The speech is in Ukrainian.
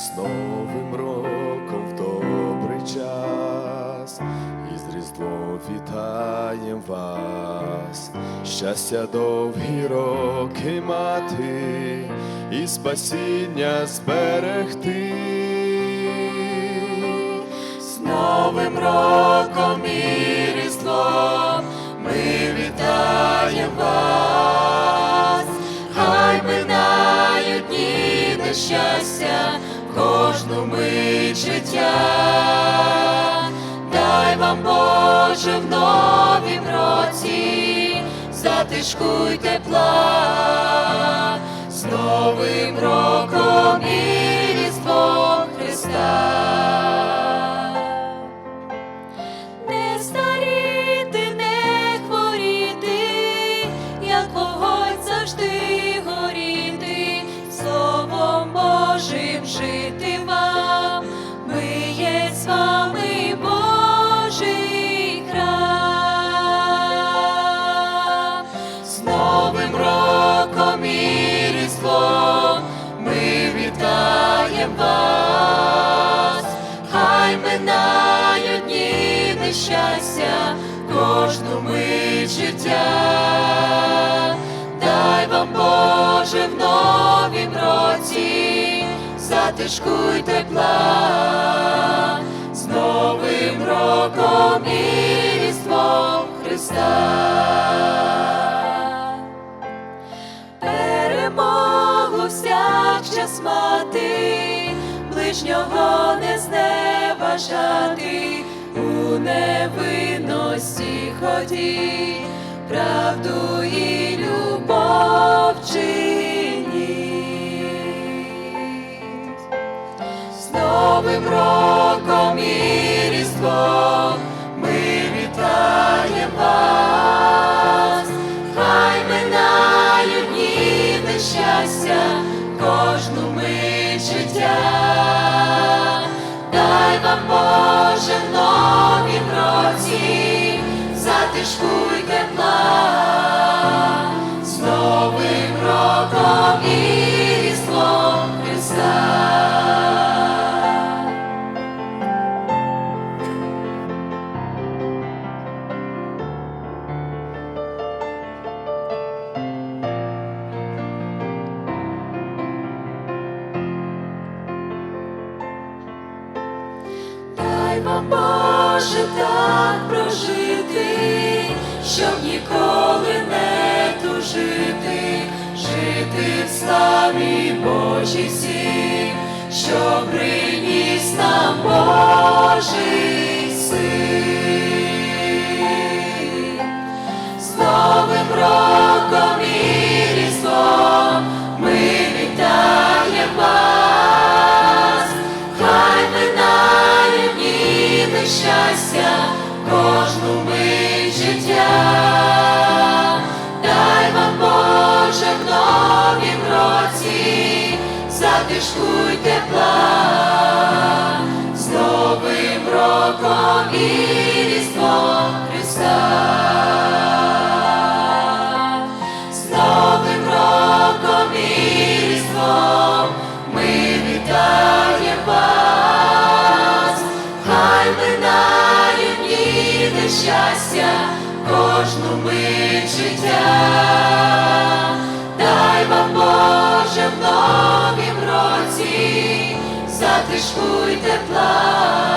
з Новим роком в добрий час, і з Різдвом вітаєм вас, щастя довгі роки мати, і спасіння зберегти. З Новим роком і Різдвом ми вітаємо вас, хай минають дні нещастя, мить життя, дай вам Боже в новім році, затишку й дні нещастя, кожну мить життя, дай вам Боже в новім році, затишку й тепла, з Новим роком і Різдвом Христа. Перемогу всякчас мати, ближнього не зневажати, у невинності ході, правду і любов чиніть. Затишку й тепла, з Новим роком і Різдвом Христа. Дай вам Боже так прожити, щоб ніколи не тужити, жити в славі Божій що приніс нам Божий син. Затишку й тепла, з Новим роком і Різдвом Христа. З Новим роком і Різдвом ми вітаємо вас, хай минають дні нещастя, кожну мить життя, дай вам Боже році, затишку й тепла,